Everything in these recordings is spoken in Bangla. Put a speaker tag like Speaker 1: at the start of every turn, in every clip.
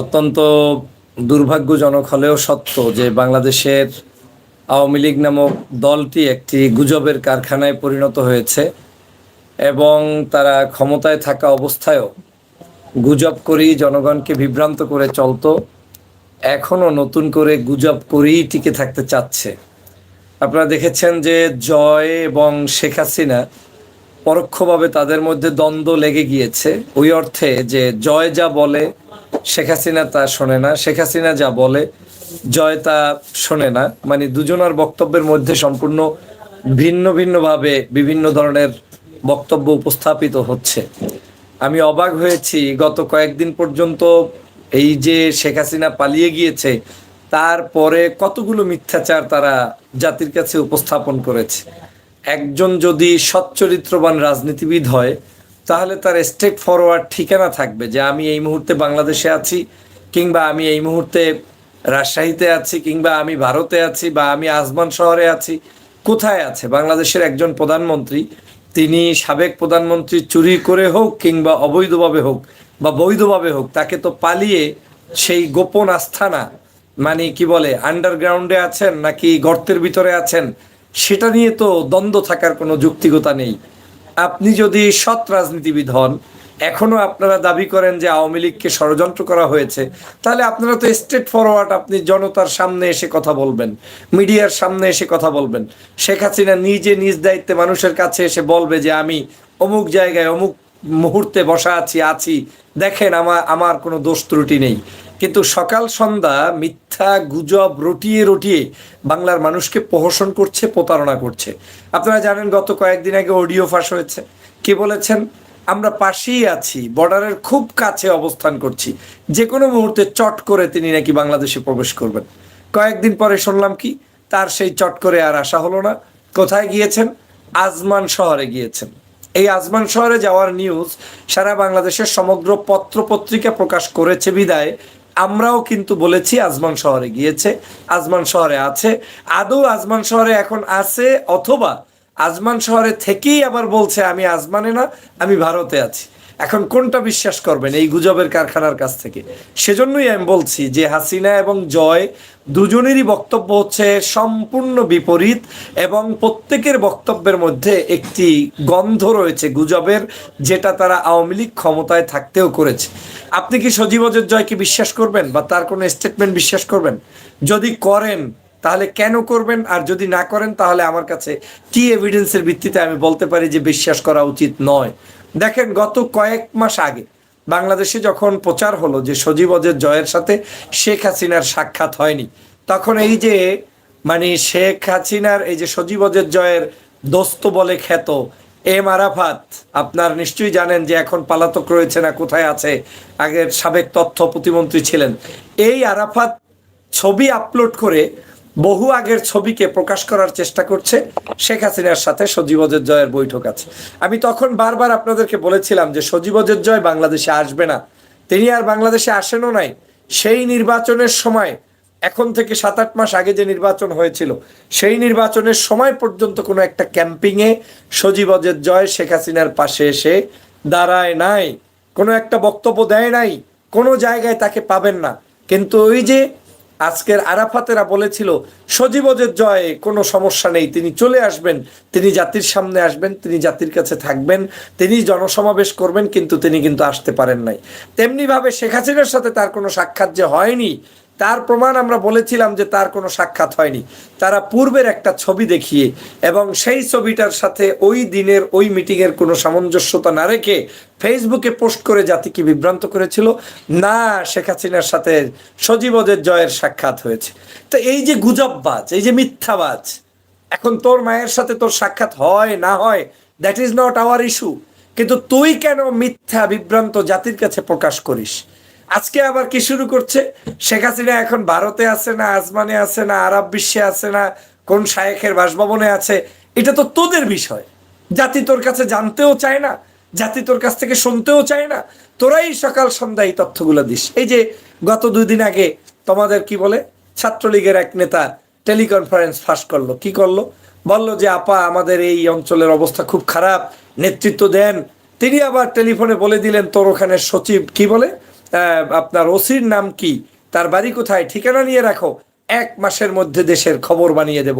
Speaker 1: অত্যন্ত দুর্ভাগ্যজনক হলেও সত্য যে বাংলাদেশের আওয়ামী লীগ নামক দলটি একটি গুজবের কারখানায় পরিণত হয়েছে এবং তারা ক্ষমতায় থাকা অবস্থায়ও গুজব করেই জনগণকে বিভ্রান্ত করে চলতো, এখনও নতুন করে গুজব করেই টিকে থাকতে চাচ্ছে। আপনারা দেখেছেন যে জয় এবং শেখ হাসিনা পরোক্ষভাবে তাদের মধ্যে দ্বন্দ্ব লেগে গিয়েছে, ওই অর্থে যে জয় যা বলে শেখ হাসিনা তা শোনে না। শেখ হাসিনা যা বলে, জয় তা শোনে না। মানে দুজনার বক্তব্যের মধ্যে সম্পূর্ণ ভিন্ন ভিন্নভাবে বিভিন্ন ধরনের বক্তব্য উপস্থাপিত হচ্ছে। আমি অবাক হয়েছি, গত কয়েকদিন পর্যন্ত এই যে শেখ হাসিনা পালিয়ে গিয়েছে, তারপরে কতগুলো মিথ্যাচার তারা জাতির কাছে উপস্থাপন করেছে। একজন যদি সচ্চরিত্রবান রাজনীতিবিদ হয় তাহলে তার স্টেট ফরওয়ার্ড ঠিকানা থাকবে যে আমি এই মুহূর্তে বাংলাদেশে আছি কিংবা আমি এই মুহূর্তে রাজশাহীতে আছি কিংবা আমি ভারতে আছি বা আমি আজমান শহরে আছি। কোথায় আছে? বাংলাদেশের একজন প্রধানমন্ত্রী, তিনি সাবেক প্রধানমন্ত্রী চুরি করে হোক কিংবা অবৈধভাবে হোক বা বৈধভাবে হোক, তাকে তো পালিয়ে সেই গোপন আস্থানা মানে কি বলে আন্ডারগ্রাউন্ডে আছেন নাকি গর্তের ভিতরে আছেন, সেটা নিয়ে তো দ্বন্দ্ব থাকার কোনো যুক্তিকতা নেই। আপনি যদি সৎ রাজনীতিবিদ হন, এখনও আপনারা দাবি করেন যে আওয়ামী লীগকে ষড়যন্ত্র করা হয়েছে, তাহলে আপনারা তো স্টেট ফরওয়ার্ড আপনি জনতার সামনে এসে কথা বলবেন, মিডিয়ার সামনে এসে কথা বলবেন। শেখ হাসিনা নিজে নিজ দায়িত্বে মানুষের কাছে এসে বলবে যে আমি অমুক জায়গায় অমুক মুহূর্তে বসা আছি আছি। দেখেন আমার আমার কোনো দোষ ত্রুটি নেই। কিন্তু সকাল সন্ধ্যা মিথ্যা গুজব রটিয়ে রটিয়ে বাংলার মানুষকে প্রহসন করছে, প্রতারণা করছে। আপনারা জানেন, গত কয়েকদিন আগে অডিও ফাঁস হয়েছে। কে বলেছেন? আমরা পাশেই আছি, বর্ডারের খুব কাছে অবস্থান করছি। যে কোনো মুহূর্তে চট করে তিনি নাকি বাংলাদেশে প্রবেশ করবেন। কয়েকদিন পরে শুনলাম কি? তার সেই চট করে আর আসা হলো না। কোথায় গিয়েছেন? আজমান শহরে গিয়েছেন। এই আজমান শহরে যাওয়ার নিউজ সারা বাংলাদেশের সমগ্র পত্র পত্রিকা প্রকাশ করেছে বিদায়। আমরাও কিন্তু বলেছি আজমান শহরে গিয়েছে, আজমান শহরে আছে। আদৌ আজমান শহরে এখন আছে অথবা আজমান শহরে থেকেই আবার বলছে, আমি আজমানে না, আমি ভারতে আছি। এখন কোনটা বিশ্বাস করবেন এই গুজবের কারখানার কাছ থেকে? সেজন্যই আমি বলছি যে হাসিনা এবং জয় দুজনেরই বক্তব্য হচ্ছে সম্পূর্ণ বিপরীত এবং প্রত্যেকের বক্তব্যের মধ্যে একটি গন্ধ রয়েছে গুজবের, যেটা তারা আওয়ামী লীগ ক্ষমতায় থাকতেও করেছে। আপনি কি সজীবজের জয়কে বিশ্বাস করবেন বা তার কোনো স্টেটমেন্ট বিশ্বাস করবেন? যদি করেন, তাহলে কেন করবেন? আর যদি না করেন, তাহলে আমার কাছে কি এভিডেন্সের ভিত্তিতে আমি বলতে পারি যে বিশ্বাস করা উচিত নয়? দেখেন, গত কয়েক মাস আগে বাংলাদেশে যখন প্রচার হলো যে সজীবজের জয়ের সাথে শেখ হাসিনার সাক্ষাৎ হয়নি, তখন এই যে মানে শেখ হাসিনার এই যে সজীবজের জয়ের দোস্ত বলে খ্যাত এম আরাফাত, আপনার নিশ্চয়ই জানেন যে এখন পালাতক রয়েছে না, কোথায় আছে? আগের সাবেক তথ্য প্রতিমন্ত্রী ছিলেন। এই আরাফাত ছবি আপলোড করে বহু আগের ছবিকে প্রকাশ করার চেষ্টা করছে শেখ হাসিনার সাথে সজীবজের জয়ের বৈঠক আছে। আমি তখন বারবার আপনাদেরকে বলেছিলাম যে সজীবজের জয় বাংলাদেশে আসবে না। তিনি আর বাংলাদেশে আসেনও নাই। সেই নির্বাচনের সময়, এখন থেকে সাত আট মাস আগে যে নির্বাচন হয়েছিল, সেই নির্বাচনের সময় পর্যন্ত কোনো একটা ক্যাম্পিংয়ে সজীবজের জয় শেখ হাসিনার পাশে এসে দাঁড়ায় নাই। কোনো একটা বক্তব্য দেয় নাই। কোনো জায়গায় তাকে পাবেন না। কিন্তু ওই যে আজকের আরাফাতেরা বলেছিল সজীবজের জয়ে, কোনো সমস্যা নেই। তিনি চলে আসবেন, তিনি জাতির সামনে আসবেন, তিনি জাতির কাছে থাকবেন, তিনি জনসমাবেশ করবেন, কিন্তু তিনি কিন্তু আসতে পারেন নাই। তেমনিভাবে শেখ হাসিনার সাথে তার কোনো সাক্ষাৎ যে হয়নি তার প্রমাণ আমরা বলেছিলাম যে তার কোনো সাক্ষাৎ হয়নি। তারা পূর্বের একটা ছবি দেখিয়ে এবং সেই ছবিটার সাথে ওই দিনের ওই মিটিংয়ের কোনো সামঞ্জস্যতা না রেখে ফেসবুকে পোস্ট করে জাতিকে বিভ্রান্ত করেছিল। না, শেখ হাসিনার সাথে সজীবদের জয়ের সাক্ষাৎ হয়েছে। তো এই যে গুজববাজ, এই যে মিথ্যাবাজ, এখন তোর মায়ের সাথে তোর সাক্ষাৎ হয়, না হয় that is not our issue কিন্তু তুই কেন মিথ্যা, বিভ্রান্ত জাতির কাছে প্রকাশ করিস? আজকে আবার কি শুরু করছে? শেখ হাসিনা এখন ভারতে আছে না আজমানে আছে না, আরব বিশ্বে আছে না, কোন শায়েখের বাসভবনে আছে? এটা তো তোদের বিষয়। জাতি তোর কাছে জানতেও চায় না, জাতি তোর কাছ থেকে শুনতেও চায় না। তোরাই সকাল সন্ধ্যা এই তথ্যগুলো দিস। এই যে গত দুই দিন আগে তোমাদের কি বলে? ছাত্রলীগের এক নেতা টেলিকনফারেন্স ফাঁস করল। কি করল? বলল যে, আপা, আমাদের এই অঞ্চলের অবস্থা খুব খারাপ, নেতৃত্ব দেন। তিনি আবার টেলিফোনে বলে দিলেন, তোর ওখানে সচিব, কি বলে? আপনার ওসির নাম কি? তার বাড়ি কোথায়? ঠিকানা নিয়ে রাখো। এক মাসের মধ্যে দেশের খবর বানিয়ে দেব।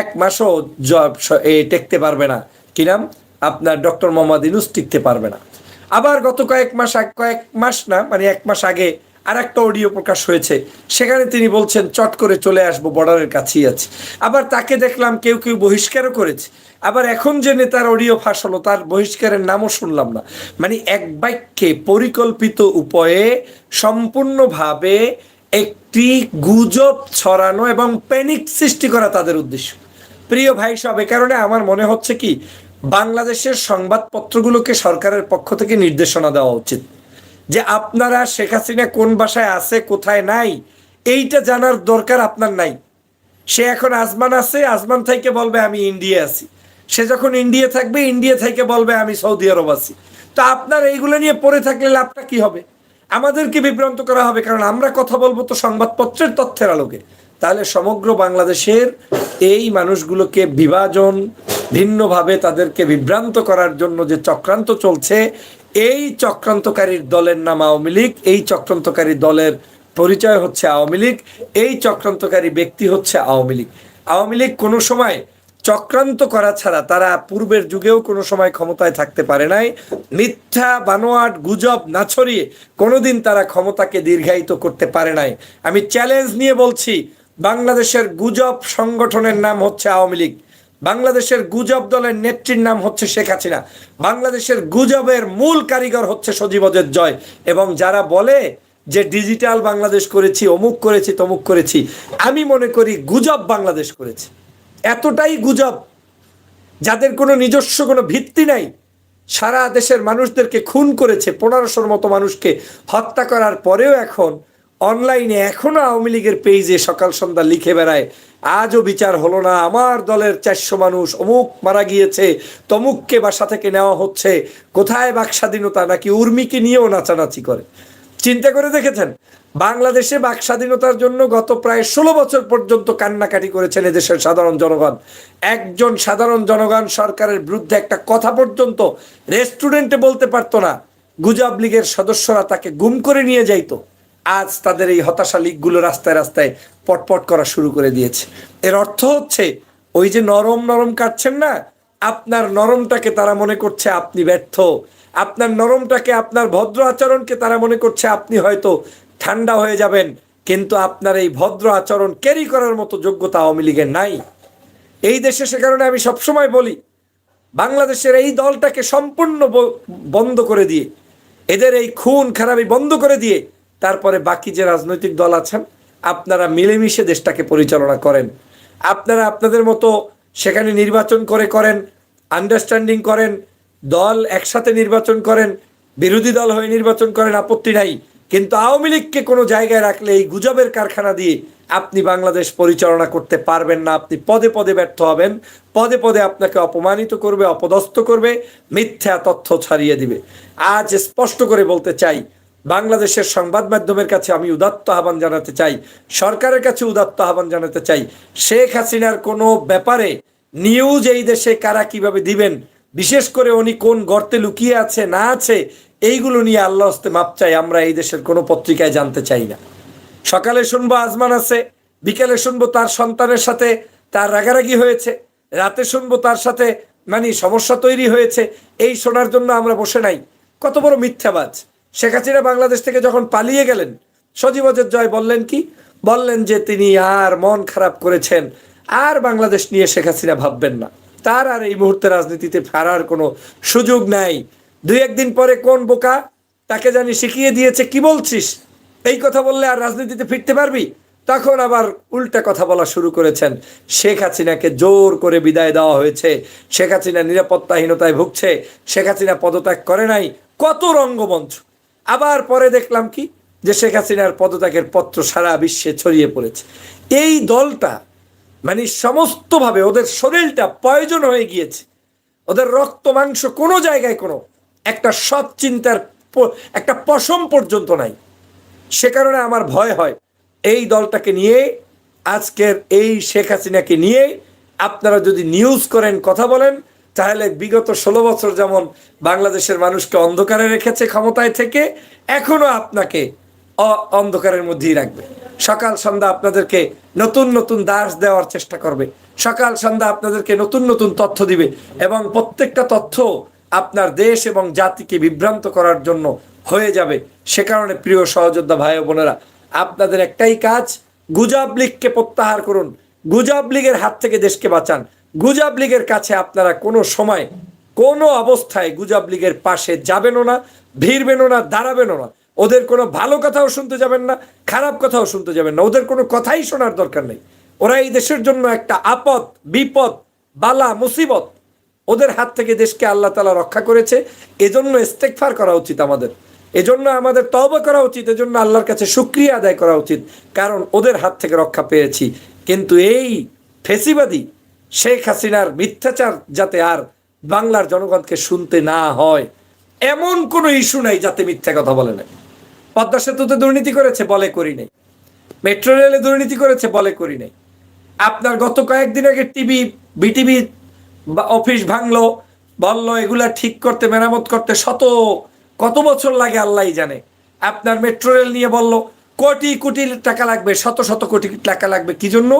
Speaker 1: এক মাসও টেকতে পারবে না। কি নাম? আপনার ডক্টর মোহাম্মদ ইনুস টিকতে পারবে না। আবার গত কয়েক মাস কয়েক মাস না মানে এক মাস আগে আর একটা অডিও প্রকাশ হয়েছে। সেখানে তিনি বলছেন, চট করে চলে আসব বর্ডারের কাছেই আছে। আবার তাকে দেখলাম, কেউ কেউ বহিষ্কারও করেছে। আবার এখন যে নেতার অডিও ফাঁস হলো, তার বহিষ্কারের নামও শুনলাম না। মানে এক বাক্যে, পরিকল্পিত উপায়ে, সম্পূর্ণভাবে একটি গুজব ছড়ানো এবং প্যানিক সৃষ্টি করা তাদের উদ্দেশ্য। প্রিয় ভাই সব, এ কারণে আমার মনে হচ্ছে কি, বাংলাদেশের সংবাদপত্রগুলোকে সরকারের পক্ষ থেকে নির্দেশনা দেওয়া উচিত। যে আপনারা শেখ হাসিনা কোন বাসায় আছে, কোথায় নাই, এইটা জানার দরকার আপনার নাই। সে এখন আজমান আছে, আজমান থেকে বলবে আমি ইন্ডিয়া আছি। সে যখন ইন্ডিয়া থাকবে, ইন্ডিয়া থেকে বলবে আমি সৌদি আরব আছি। তো আপনার এইগুলো নিয়ে পড়ে থাকলে লাভটা কি হবে? আমাদেরকে বিভ্রান্ত করা হবে, কারণ আমরা কথা বলব তো সংবাদপত্রের তথ্যের আলোকে। তাহলে সমগ্র বাংলাদেশের এই মানুষগুলোকে বিভাজন, ভিন্নভাবে তাদেরকে বিভ্রান্ত করার জন্য যে চক্রান্ত চলছে এই চক্রান্তকারীর দলের নাম আওয়ামী লীগ, এই চক্রান্তকারী দলের পরিচয় হচ্ছে আওয়ামী লীগ, এই চক্রান্তকারী ব্যক্তি হচ্ছে আওয়ামী লীগ। আওয়ামী লীগ কোনো সময় চক্রান্ত করা ছাড়া তারা পূর্বের যুগেও কোনো সময় ক্ষমতায় থাকতে পারে নাই। মিথ্যা, বানোয়াট, গুজব না ছড়িয়ে কোনোদিন তারা ক্ষমতাকে দীর্ঘায়িত করতে পারে নাই। আমি চ্যালেঞ্জ নিয়ে বলছি, বাংলাদেশের গুজব সংগঠনের নাম হচ্ছে আওয়ামী লীগ। বাংলাদেশের গুজব দলের নেত্রীর নাম হচ্ছে শেখ হাসিনা। বাংলাদেশের গুজবের মূল কারিগর হচ্ছে সজীবদের জয় এবং যারা বলে যে ডিজিটাল বাংলাদেশ করেছি, অমুক করেছি, তমুক করেছি, আমি মনে করি গুজব বাংলাদেশ করেছি। এতটাই গুজব, যাদের কোনো নিজস্ব কোনো ভিত্তি নাই, সারা দেশের মানুষদেরকে খুন করেছে, পনেরোশোর মতো মানুষকে হত্যা করার পরেও এখন অনলাইনে এখনও আওয়ামী লীগের পেজে সকাল সন্ধ্যা লিখে বেড়ায়, আজও বিচার হলো না, আমার দলের চারশো মানুষ অমুক মারা গিয়েছে, তমুককে বাসা থেকে নেওয়া হচ্ছে, কোথায় বাক স্বাধীনতা নাকি উর্মিকে নিয়েও নাচানাচি করে? চিন্তা করে দেখেছেন? বাংলাদেশে বাক স্বাধীনতার জন্য গত প্রায় ষোলো বছর পর্যন্ত কান্নাকাটি করেছেন এদেশের সাধারণ জনগণ। একজন সাধারণ জনগণ সরকারের বিরুদ্ধে একটা কথা পর্যন্ত রেস্টুরেন্টে বলতে পারতো না। গুজব লীগের সদস্যরা তাকে গুম করে নিয়ে যাইতো। আজ তাদের এই হতাশা লীগগুলো রাস্তায় রাস্তায় পটপট করা শুরু করে দিয়েছে। এর অর্থ হচ্ছে, ওই যে নরম নরম কাটছেন না, আপনার নরমটাকে তারা মনে করছে আপনি ব্যর্থ। আপনার নরমটাকে, আপনার ভদ্র আচরণকে তারা মনে করছে আপনি হয়তো ঠান্ডা হয়ে যাবেন, কিন্তু আপনার এই ভদ্র আচরণ ক্যারি করার মতো যোগ্যতা আওয়ামী লীগের নাই। এই দেশে সে কারণে আমি সবসময় বলি, বাংলাদেশের এই দলটাকে সম্পূর্ণ বন্ধ করে দিয়ে, এদের এই খুন খারাপি বন্ধ করে দিয়ে তারপরে বাকি যে রাজনৈতিক দল আছেন, আপনারা মিলেমিশে দেশটাকে পরিচালনা করেন। আপনারা আপনাদের মতো সেখানে নির্বাচন করে করেন আন্ডারস্ট্যান্ডিং করেন, দল একসাথে নির্বাচন করেন, বিরোধী দল হয়ে নির্বাচন করেন, আপত্তি নাই। কিন্তু আওয়ামী লীগকে কোনো জায়গায় রাখলে এই গুজবের কারখানা দিয়ে আপনি বাংলাদেশ পরিচালনা করতে পারবেন না। আপনি পদে পদে ব্যর্থ হবেন, পদে পদে আপনাকে অপমানিত করবে, অপদস্থ করবে, মিথ্যা তথ্য ছাড়িয়ে দিবে। আজ স্পষ্ট করে বলতে চাই বাংলাদেশের সংবাদ মাধ্যমের কাছে আমি উদাত্ত আহ্বান জানাতে চাই, সরকারের কাছে উদাত্ত আহ্বান জানাতে চাই, শেখ হাসিনার কোনো ব্যাপারে নিউজ এই দেশে কারা কীভাবে দিবেন, বিশেষ করে উনি কোন গর্তে লুকিয়ে আছে, না আছে, এইগুলো নিয়ে আল্লাহ হস্তে মাপ চাই, আমরা এই দেশের কোনো পত্রিকায় জানতে চাই না। সকালে শুনব আজমান আছে, বিকেলে শুনব তার সন্তানের সাথে তার রাগারাগি হয়েছে, রাতে শুনব তার সাথে মানে সমস্যা তৈরি হয়েছে, এই শোনার জন্য আমরা বসে নাই। কত বড় মিথ্যাবাজ। শেখ হাসিনা বাংলাদেশ থেকে যখন পালিয়ে গেলেন সজীবজের জয় বললেন কি? বললেন যে তিনি আর মন খারাপ করেছেন। আর বাংলাদেশ নিয়ে শেখ হাসিনা ভাববেন না। তার আর এই মুহূর্তে রাজনীতিতে ফেরার কোনো সুযোগ নাই। দুই একদিন পরে কোন বোকা তাকে জানি শিখিয়ে দিয়েছে, কি বলছিস? এই কথা বললে আর রাজনীতিতে ফিরতে পারবি? তখন আবার উল্টা কথা বলা শুরু করেছেন। শেখ হাসিনাকে জোর করে বিদায় দেওয়া হয়েছে। শেখ হাসিনা নিরাপত্তাহীনতায় ভুগছে। শেখ হাসিনা পদত্যাগ করে নাই। কত রঙ্গমঞ্চ। আবার পরে দেখলাম কি? যে শেখ হাসিনার পদত্যাগের পত্র সারা বিশ্বে ছড়িয়ে পড়েছে। এই দলটা মানে সমস্তভাবে ওদের শরীরটা প্রয়োজন হয়ে গিয়েছে। ওদের রক্ত, মাংস কোনো জায়গায় কোনো একটা সৎ চিন্তার একটা পশম পর্যন্ত নাই। সে কারণে আমার ভয় হয়, এই দলটাকে নিয়ে, আজকের এই শেখ হাসিনাকে নিয়ে, আপনারা যদি নিউজ করেন, কথা বলেন তাহলে বিগত ষোলো বছর যেমন বাংলাদেশের মানুষকে অন্ধকারে রেখেছে ক্ষমতায় থেকে, এখনও আপনাকে অন্ধকারের মধ্যেই রাখবে। সকাল সন্ধ্যা আপনাদেরকে নতুন নতুন দাস দেওয়ার চেষ্টা করবে। সকাল সন্ধ্যা আপনাদেরকে নতুন নতুন তথ্য দিবে এবং প্রত্যেকটা তথ্য আপনার দেশ এবং জাতিকে বিভ্রান্ত করার জন্য হয়ে যাবে। সে কারণে প্রিয় সহযোদ্ধা ভাই বোনেরা, আপনাদের একটাই কাজ, গুজাব লীগকে প্রত্যাহার করুন। গুজাব লীগের হাত থেকে দেশকে বাঁচান। গুজাব লীগের কাছে আপনারা কোনো সময়, কোনো অবস্থায় গুজাব লীগের পাশে যাবেনও না, ভিড়বেনও না, দাঁড়াবেনও না। ওদের কোনো ভালো কথাও শুনতে যাবেন না, খারাপ কথাও শুনতে যাবেন না। ওদের কোনো কথাই শোনার দরকার নেই। ওরা এই দেশের জন্য একটা আপদ, বিপদ, বালা, মুসিবত ওদের হাত থেকে দেশকে আল্লাহ তালা রক্ষা করেছে। এজন্য ইস্তেকফার করা উচিত আমাদের। এজন্য আমাদের তওবা করা উচিত। এজন্য আল্লাহর কাছে শুক্রিয়া আদায় করা উচিত। কারণ ওদের হাত থেকে রক্ষা পেয়েছি। কিন্তু এই ফেসিবাদী শেখ হাসিনার মিথ্যাচার যাতে আর বাংলার জনগণকে শুনতে না হয়, এমন কোনো ইস্যু নাই যাতে মিথ্যা কথা বলে নাই পদ্মা সেতুতে দুর্নীতি করেছে, বলে করি নাই। মেট্রো রেলে দুর্নীতি করেছে, বলে করি নাই। আপনার গত কয়েকদিন আগে টিভি, বিটিভি অফিস ভাঙলো, বলল এগুলা ঠিক করতে, মেরামত করতে শত, কত বছর লাগে আল্লাহই জানে। আপনার মেট্রো রেল নিয়ে বলল, কোটি কোটি টাকা লাগবে, শত শত কোটি টাকা লাগবে, কি জন্য?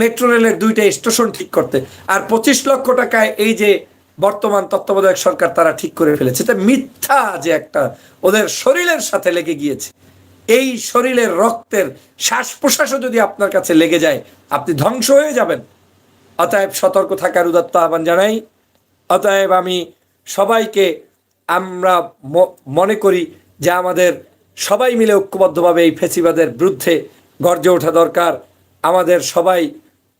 Speaker 1: মেট্রো রেলের দুইটা স্টেশন ঠিক করতে। আর পঁচিশ লক্ষ টাকায় এই যে বর্তমান তত্ত্বাবধায়ক সরকার তারা ঠিক করে ফেলেছে, এটা মিথ্যা যে একটা ওদের শরীরের সাথে লেগে গিয়েছে। এই শরীরের রক্তের শ্বাস প্রশ্বাসও যদি আপনার কাছে লেগে যায়, আপনি ধ্বংস হয়ে যাবেন। অতএব সতর্ক থাকার উদাত্ত আহ্বান জানাই। অতএব আমি সবাইকে আমরা মনে করি যে আমাদের সবাই মিলে ঐক্যবদ্ধভাবে এই ফেসিবাদের বিরুদ্ধে গর্জে ওঠা দরকার। আমাদের সবাই,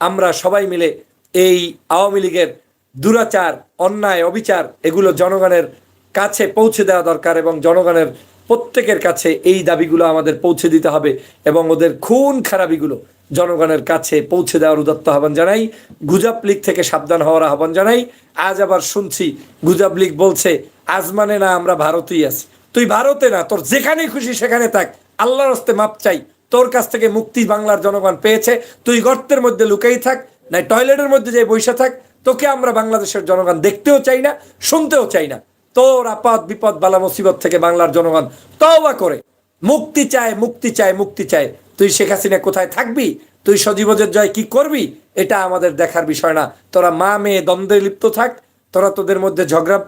Speaker 1: আমরা সবাই মিলে এই আওয়ামী লীগের দুরাচার, অন্যায়, অবিচার, এগুলো জনগণের কাছে পৌঁছে দেওয়া দরকার এবং জনগণের প্রত্যেকের কাছে এই দাবিগুলো আমাদের পৌঁছে দিতে হবে এবং ওদের খুন খারাপিগুলো জনগণের কাছে পৌঁছে দেওয়ার উদত্ত আহ্বান জানাই। গুজাব লীগ থেকে সাবধান হওয়ার আহ্বান জানাই। আজ আবার শুনছি, গুজাব লীগ বলছে, আজ মানে না আমরা ভারতেই আছি। তুই ভারতে না, তোর যেখানে খুশি সেখানে থাক। আল্লাহর হস্তে মাপ চাই। তোর কাছ থেকে মুক্তি বাংলার জনগণ পেয়েছে। তুই গর্তের মধ্যে লুকাই থাক নাই টয়লেটের মধ্যে যে বসে থাক। তোকে আমরা বাংলাদেশের জনগণ দেখতেও চাই না, শুনতেও চাই না। তোর আপাত বিপদ বালা মুসিবত থেকে বাংলার জনগণ তওবা করে। মুক্তি চায় মুক্তি চায় মুক্তি চায়। তুই শেখ হাসিনা কোথায় থাকবি? তুই সজীবজের জয় কি করবি? এটা আমাদের দেখার বিষয় না। তোরা মা মেয়ে দ্বন্দ্বে লিপ্ত থাক। তোরা তোদের মধ্যে ঝগড়া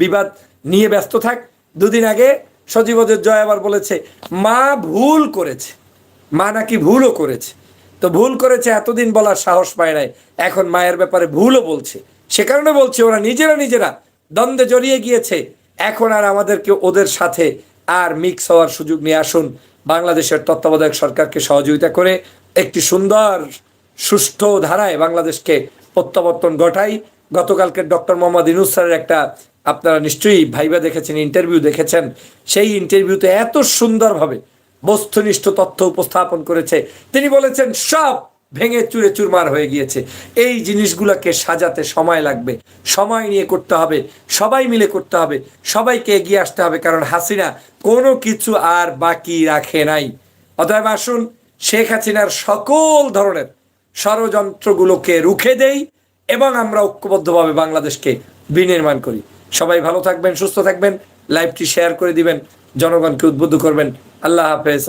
Speaker 1: বিবাদ নিয়ে ব্যস্ত থাক। দুদিন আগে সজীবজের জয় আবার বলেছে, মা ভুল করেছে। মা নাকি ভুলও করেছে। তো ভুল করেছে এতদিন বলার সাহস পায় নাই। এখন মায়ের ব্যাপারে ভুলও বলছে। সে কারণে বলছে, ওরা নিজেরা নিজেরা দ্বন্দ্বে জড়িয়ে গিয়েছে। এখন আর আমাদেরকে ওদের সাথে আর মিক্স হওয়ার সুযোগ নিয়ে আসুন। বাংলাদেশের তত্ত্বাবধায়ক সরকারকে সহযোগিতা করে একটি সুন্দর, সুষ্ঠু ধারায় বাংলাদেশকে প্রত্যাবর্তন ঘটাই। গতকালকে ডক্টর মোহাম্মদ ইনুস স্যারের একটা আপনারা নিশ্চয়ই ভাইবা দেখেছেন ইন্টারভিউ দেখেছেন, সেই ইন্টারভিউতে এত সুন্দরভাবে বস্তুনিষ্ঠ তথ্য উপস্থাপন করেছে। তিনি বলেছেন, সব ভেঙে চুরে চুরমার হয়ে গিয়েছে। এই জিনিসগুলোকে সাজাতে সময় লাগবে, সময় নিয়ে করতে হবে, সবাই মিলে করতে হবে, সবাইকে এগিয়ে আসতে হবে, কারণ হাসিনা কোনো কিছু আর বাকি রাখে নাই। অতএব আসুন, শেখ হাসিনার সকল ধরনের ষড়যন্ত্রগুলোকে রুখে দেই এবং আমরা ঐক্যবদ্ধভাবে বাংলাদেশকে বিনির্মাণ করি। সবাই ভালো থাকবেন সুস্থ থাকবেন লাইভটি শেয়ার করে দিবেন জনগণকে উদ্বুদ্ধ করবেন। আল্লাহ হাফেজ।